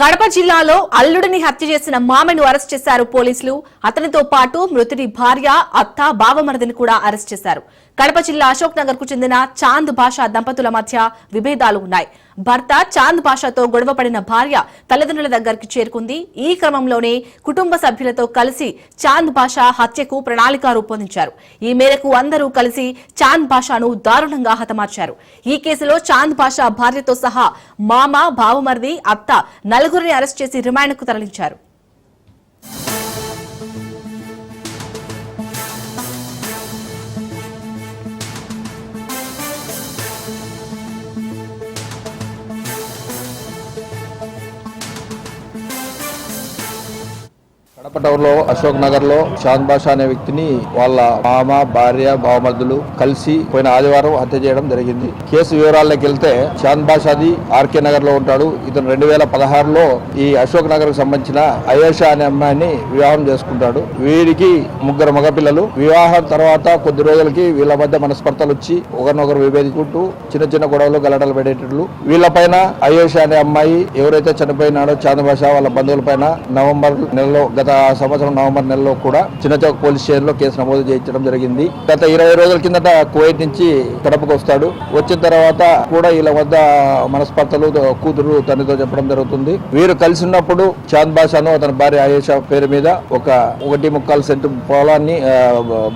కడప జిల్లాలో అల్లుడిని హత్య చేసిన మామను అరెస్ట్ చేశారు పోలీసులు. అతనితో పాటు మృతుడి భార్య అత్త బావమరదిని కూడా అరెస్ట్ చేశారు. కడప జిల్లా అశోక్ నగర్కు చెందిన చాంద్ భాషా దంపతుల మధ్య విభేదాలు ఉన్నాయి. భర్త చాంద్ భాషతో గొడవపడిన భార్య తల్లిదండ్రుల దగ్గరికి చేరుకుంది. ఈ క్రమంలోనే కుటుంబ సభ్యులతో కలిసి చాంద్ భాషా హత్యకు ప్రణాళిక రూపొందించారు. ఈ మేరకు అందరూ కలిసి చాంద్ భాషాను దారుణంగా హతమార్చారు. ఈ కేసులో చాంద్ భాషా భార్యతో సహా మామ బావమరిది అత్త నలుగురిని అరెస్ట్ చేసి రిమాండ్కు తరలించారు. కడప టౌన్ అశోక్ నగర్లో షాన్ బాషా అనే వ్యక్తిని వాళ్ళ మామ భార్య బావమర్దులు కలిసి పోయిన ఆదివారం హత్య చేయడం జరిగింది. కేసు వివరాల్లోకి వెళ్తే షాన్ బాషాది ఆర్కే నగర్లో ఉంటాడు. ఇతను రెండు వేల పదహారులో ఈ అశోక్ నగర్కు సంబంధించిన అయేషా అనే అమ్మాయిని వివాహం చేసుకుంటాడు. వీరికి ముగ్గురు మగపిల్లలు. వివాహం తర్వాత కొద్ది రోజులకి వీళ్ళ మధ్య మనస్పర్ధలు వచ్చి ఒకరినొకరు విభేదించుకుంటూ చిన్న చిన్న గొడవలు గలటలు పెట్టేటట్లు వీళ్ళపైన అయోషా అనే అమ్మాయి ఎవరైతే చనిపోయినాడో చాంద్ బాషా వాళ్ళ బంధువుల పైన నవంబర్ నెలలో గత సంవత్సరం నవంబర్ నెలలో కూడా చిన్నచౌక్ పోలీస్ స్టేషన్లో కేసు నమోదు చేయించడం జరిగింది. గత ఇరవై రోజుల కిందట కువైట్ నుంచి కడపకు వస్తాడు. వచ్చిన తర్వాత కూడా వీళ్ళ వద్ద మనస్పర్ధలు కూతురు తండ్రితో చెప్పడం జరుగుతుంది. వీరు కలిసి ఉన్నప్పుడు చాంద్ బాషాను అతని భార్య ఆయేషా పేరు మీద ఒక ఒకటి ముక్కాలు సెంటు పొలాన్ని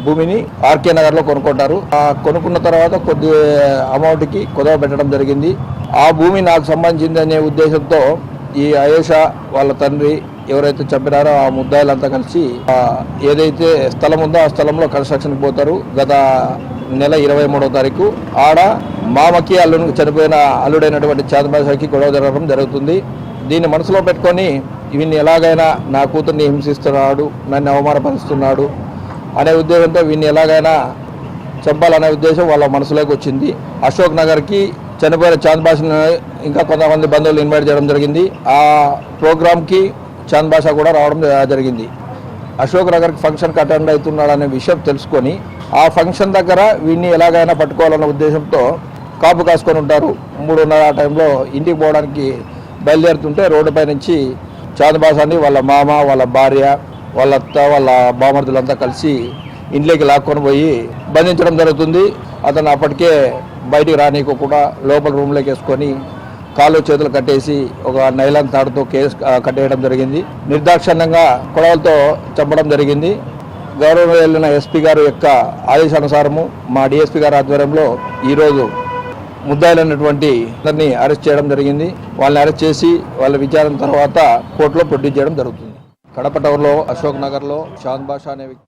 భూమిని ఆర్కే నగర్లో కొనుక్కుంటారు. ఆ కొనుక్కున్న తర్వాత కొద్ది అమౌంట్కి కుదవ పెట్టడం జరిగింది. ఆ భూమి నాకు సంబంధించింది అనే ఉద్దేశంతో ఈ అయేషా వాళ్ళ తండ్రి ఎవరైతే చంపినారో ఆ ముద్దాయిలంతా కలిసి ఏదైతే స్థలం ఉందో ఆ స్థలంలో కన్స్ట్రక్షన్ పోతారు. గత నెల ఇరవై మూడో తారీఖు ఆడ మామకి అల్లుడికి చనిపోయిన అల్లుడైనటువంటి చాందబాషాకి గొడవ జరగడం జరుగుతుంది. దీన్ని మనసులో పెట్టుకొని వీన్ని ఎలాగైనా నా కూతుర్ని హింసిస్తున్నాడు నన్ను అవమానపరుస్తున్నాడు అనే ఉద్దేశంతో వీన్ని ఎలాగైనా చంపాలనే ఉద్దేశం వాళ్ళ మనసులోకి వచ్చింది. అశోక్ నగర్కి చనిపోయిన చాంద్ బాషను ఇంకా కొంతమంది బంధువులు ఇన్వైట్ చేయడం జరిగింది. ఆ ప్రోగ్రామ్కి చాంద్ బాషా కూడా రావడం జరిగింది. అశోక్ నగర్కి ఫంక్షన్కి అటెండ్ అవుతున్నాడనే విషయం తెలుసుకొని ఆ ఫంక్షన్ దగ్గర వీడిని ఎలాగైనా పట్టుకోవాలన్న ఉద్దేశంతో కాపు కాసుకొని ఉంటారు. మూడున్నర ఆ టైంలో ఇంటికి పోవడానికి బయలుదేరుతుంటే రోడ్డుపై నుంచి చాంద్ బాషాని వాళ్ళ మామ వాళ్ళ భార్య వాళ్ళ అత్త వాళ్ళ బామర్దులంతా కలిసి ఇంట్లోకి లాక్కొని పోయి బంధించడం జరుగుతుంది. అతను అప్పటికే బయటికి రానీకోకుండా లోపల రూమ్లోకి వేసుకొని కాళ్ళు చేతులు కట్టేసి ఒక నైలాన్ తాడుతో కేసు కట్టేయడం జరిగింది. నిర్దాక్షిణ్యంగా కొడవలతో చంపడం జరిగింది. గౌరవం వెళ్ళిన ఎస్పీ గారు యొక్క ఆదేశానుసారము మా డిఎస్పీ గారి ఆధ్వర్యంలో ఈరోజు ముద్దాయిలైనటువంటి అందరినీ అరెస్ట్ చేయడం జరిగింది. వాళ్ళని అరెస్ట్ చేసి వాళ్ళ విచారణ తర్వాత కోర్టులో ప్రొడ్యూస్ చేయడం జరుగుతుంది. కడప టవర్లో అశోక్ నగర్లో షాన్ బాషా అనే వ్యక్తి